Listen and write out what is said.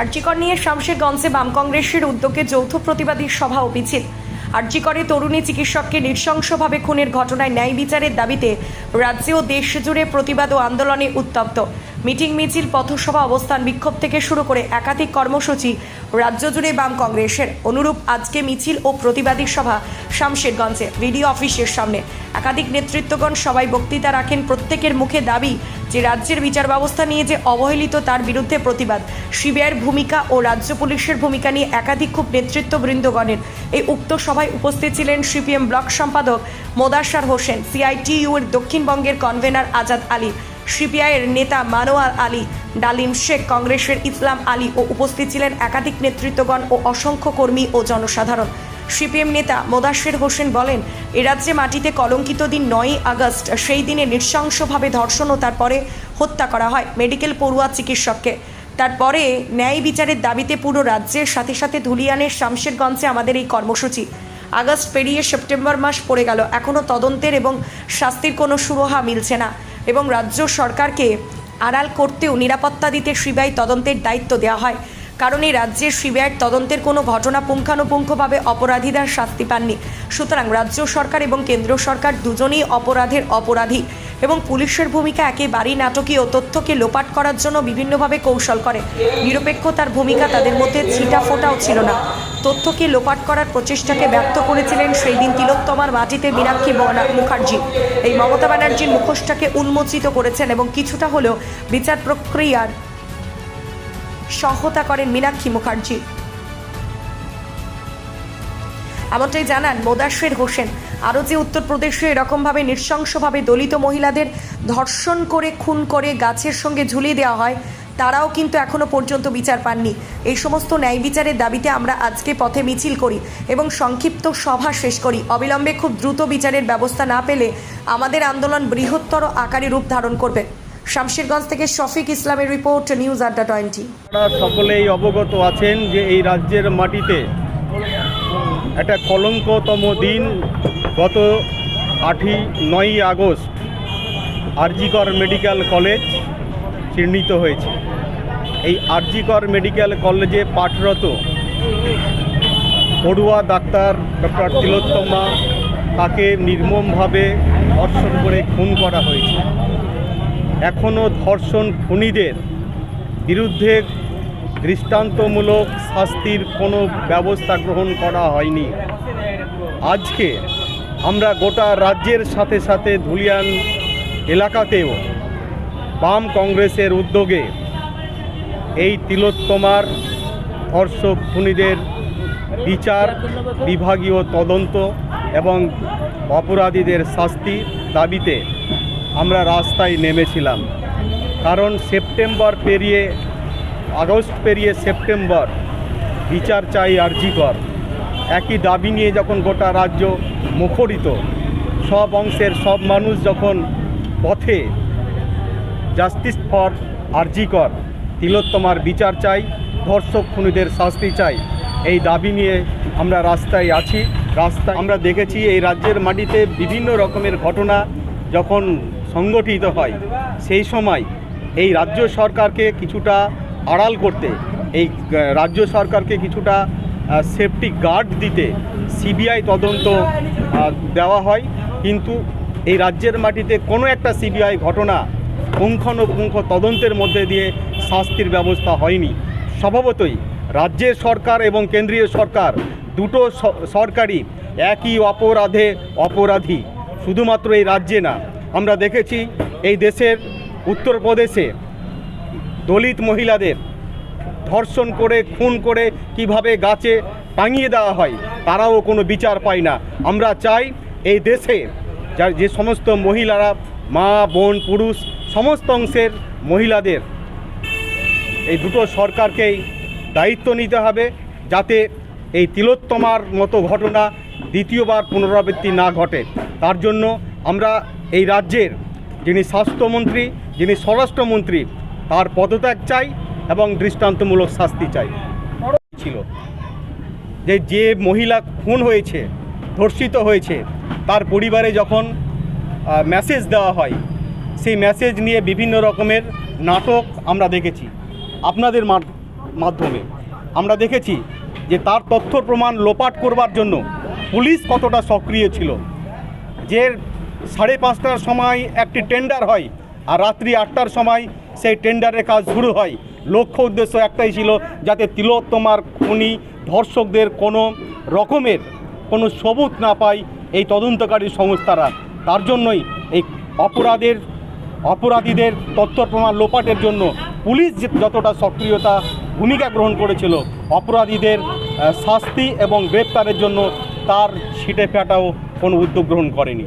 আর্জিকর নিয়ে শামশেরগঞ্জে বাম কংগ্রেসের উদ্যোগে যৌথ প্রতিবাদী সভা ও মিছিল তরুণী চিকিৎসককে নৃশংসভাবে খুনের ঘটনায় ন্যায় বিচারের দাবিতে রাজ্যে ও দেশ জুড়ে প্রতিবাদ ও আন্দোলনে উত্তপ্ত। মিটিং মিছিল, পথসভা, অবস্থান বিক্ষোভ থেকে শুরু করে একাধিক কর্মসূচি রাজ্য জুড়ে বাম কংগ্রেসের। অনুরূপ আজকে মিছিল ও প্রতিবাদী সভা শামশেরগঞ্জে। বিডিও অফিসের সামনে। একাধিক নেতৃত্বগণ সবাই বক্তৃতা রাখেন। প্রত্যেকের মুখে দাবি যে রাজ্যের বিচার ব্যবস্থা নিয়ে যে অবহেলিত তার বিরুদ্ধে প্রতিবাদ। সিবিআইয়ের ভূমিকা ও রাজ্য পুলিশের ভূমিকা নিয়ে একাধিক খুব নেতৃত্ববৃন্দগণের। এই উক্ত সভায় উপস্থিত ছিলেন সিপিএম ব্লক সম্পাদক মোদাসার হোসেন সিআইটিইউ এর দক্ষিণবঙ্গের কনভেনার আজাদ আলী সিপিআইয়ের নেতা মানোয়ার আলী, ডালিম শেখ, কংগ্রেসের ইসলাম আলী ও উপস্থিত ছিলেন একাধিক নেতৃত্বগণ ও অসংখ্য কর্মী ও জনসাধারণ। সিপিএম নেতা মোদাশের হোসেন বলেন, এ রাজ্যে মাটিতে কলঙ্কিত দিন নয়ই আগস্ট, সেই দিনে নৃশংসভাবে ধর্ষণ ও তারপরে হত্যা করা হয় মেডিকেল পড়ুয়া চিকিৎসককে। তারপরে ন্যায় বিচারের দাবিতে পুরো রাজ্যের সাথে সাথে ধুলিয়ানের শামশেরগঞ্জে আমাদের এই কর্মসূচি। আগস্ট পেরিয়ে সেপ্টেম্বর মাস পড়ে গেল এখনও তদন্তের এবং শাস্তির কোনো সুরহা মিলছে না। এবং রাজ্য সরকারকে আড়াল করতেও নিরাপত্তা দিতে সিবিআই তদন্তের দায়িত্ব দেওয়া হয়। কারণ এই রাজ্যের সিবিআইয়ের তদন্তের কোনো ঘটনা পুঙ্খানুপুঙ্খভাবে অপরাধীরা শাস্তি পাননি। সুতরাং রাজ্য সরকার এবং কেন্দ্র সরকার দুজনেই অপরাধের অপরাধী এবং পুলিশের ভূমিকা একেবারেই নাটকীয় তথ্যকে লোপাট করার জন্য বিভিন্নভাবে কৌশল করে। নিরপেক্ষতার ভূমিকা তাদের মধ্যে ছিটা ফোটাও ছিল না। তথ্যকে লোপাট করার প্রচেষ্টাকে ব্যক্ত করেছিলেন সেই দিন তিলোত্তমার মাটিতে মীনাক্ষী মুখার্জি। এই মমতা ব্যানার্জির মুখোশটাকে উন্মোচিত করেছেন এবং কিছুটা হলেও বিচার প্রক্রিয়ার সহায়তা করেন মীনাক্ষী মুখার্জি। এমনটাই জানান মোদাশের হোসেন। আরও যে উত্তরপ্রদেশে এরকমভাবে নৃশংসভাবে দলিত মহিলাদের ধর্ষণ করে, খুন করে গাছের সঙ্গে ঝুলিয়ে দেওয়া হয় তারাও কিন্তু এখনও পর্যন্ত বিচার পাননি। এই সমস্ত ন্যায় বিচারের দাবিতে আমরা আজকে পথে মিছিল করি এবং সংক্ষিপ্ত সভা শেষ করি। অবিলম্বে খুব দ্রুত বিচারের ব্যবস্থা না পেলে আমাদের আন্দোলন বৃহত্তর আকারে রূপ ধারণ করবে। শামশেরগঞ্জ থেকে শফিক ইসলামের রিপোর্ট, নিউজ আড্ডা টোয়েন্টি। সকলেই অবগত আছেন যে এই রাজ্যের মাটিতে একটা কলঙ্কতম দিন গত আটই নয়ই আগস্ট আরজিকর মেডিকেল কলেজ চিহ্নিত হয়েছে। এই আরজিকর মেডিকেল কলেজে পাঠরত পড়ুয়া ডাক্তার ডক্টর তিলোত্তমা, তাকে নির্মমভাবে ধর্ষণ করে খুন করা হয়েছে। এখনও ধর্ষণ খুনিদের বিরুদ্ধে দৃষ্টান্তমূলক শাস্তির কোনো ব্যবস্থা গ্রহণ করা হয়নি। আজকে আমরা গোটা রাজ্যের সাথে সাথে ধুলিয়ান এলাকাতেও বাম কংগ্রেসের উদ্যোগে এই তিলোত্তমার ধর্ষক খুনিদের বিচার, বিভাগীয় তদন্ত এবং অপরাধীদের শাস্তি দাবিতে আমরা রাস্তায় নেমেছিলাম। কারণ সেপ্টেম্বর পেরিয়ে, আগস্ট পেরিয়ে সেপ্টেম্বর বিচার চাই আর্জিকর একই দাবি নিয়ে যখন গোটা রাজ্য মুখরিত, সব অংশের সব মানুষ যখন পথে, জাস্টিস ফর আরজিকর তিলোত্তমার বিচার চাই, ধর্ষক খুনিদের শাস্তি চাই। এই দাবি নিয়ে আমরা রাস্তায় আছি। রাস্তা আমরা দেখেছি এই রাজ্যের মাটিতে বিভিন্ন রকমের ঘটনা যখন সংগঠিত হয়, সেই সময় এই রাজ্য সরকারকে কিছুটা আড়াল করতে, এই রাজ্য সরকারকে কিছুটা সেফটি গার্ড দিতে সিবিআই তদন্ত দেওয়া হয়। কিন্তু এই রাজ্যের মাটিতে কোনো একটা সিবিআই ঘটনা পুঙ্খানুপুঙ্খ তদন্তের মধ্যে দিয়ে শাস্তির ব্যবস্থা হয়নি। স্বভাবতই রাজ্যের সরকার এবং কেন্দ্রীয় সরকার দুটো সরকারই একই অপরাধে অপরাধী। শুধুমাত্র এই রাজ্যে না, আমরা দেখেছি এই দেশের উত্তরপ্রদেশে দলিত মহিলাদের ধর্ষণ করে, খুন করে কীভাবে গাছে টাঙিয়ে দেওয়া হয়, তারাও কোনো বিচার পায় না। আমরা চাই এই দেশে যার যে সমস্ত মহিলারা, মা, বোন, পুরুষ, সমস্ত অংশের মহিলাদের এই দুটো সরকারকেই দায়িত্ব নিতে হবে যাতে এই তিলোত্তমার মতো ঘটনা দ্বিতীয়বার পুনরাবৃত্তি না ঘটে। তার জন্য আমরা এই রাজ্যের যিনি স্বাস্থ্যমন্ত্রী, যিনি স্বরাষ্ট্রমন্ত্রী, তার পদত্যাগ চাই এবং দৃষ্টান্তমূলক শাস্তি চাই। ছিল যে যে মহিলা খুন হয়েছে, ধর্ষিত হয়েছে, তার পরিবারে যখন মেসেজ দেওয়া হয়, সেই মেসেজ নিয়ে বিভিন্ন রকমের নাটক আমরা দেখেছি। আপনাদের মাধ্যমে। আমরা দেখেছি যে তার তথ্য প্রমাণ লোপাট করবার জন্য পুলিশ কতটা সক্রিয় ছিল। যে সাড়ে পাঁচটার সময় একটি টেন্ডার হয় আর রাত্রি আটটার সময় সেই টেন্ডারের কাজ শুরু হয়। লক্ষ্য উদ্দেশ্য একটাই ছিল যাতে তিলোত্তমার খুনি ধর্ষকদের কোনো রকমের কোনো সবুত না পায় এই তদন্তকারী সংস্থারা। তার জন্যই এই অপরাধের অপরাধীদের তথ্য প্রমাণ লোপাটের জন্য পুলিশ যতটা সক্রিয়তা ভূমিকা গ্রহণ করেছিল, অপরাধীদের শাস্তি এবং গ্রেপ্তারের জন্য তার ছিটে ফেটাও কোনো উদ্যোগ গ্রহণ করেনি।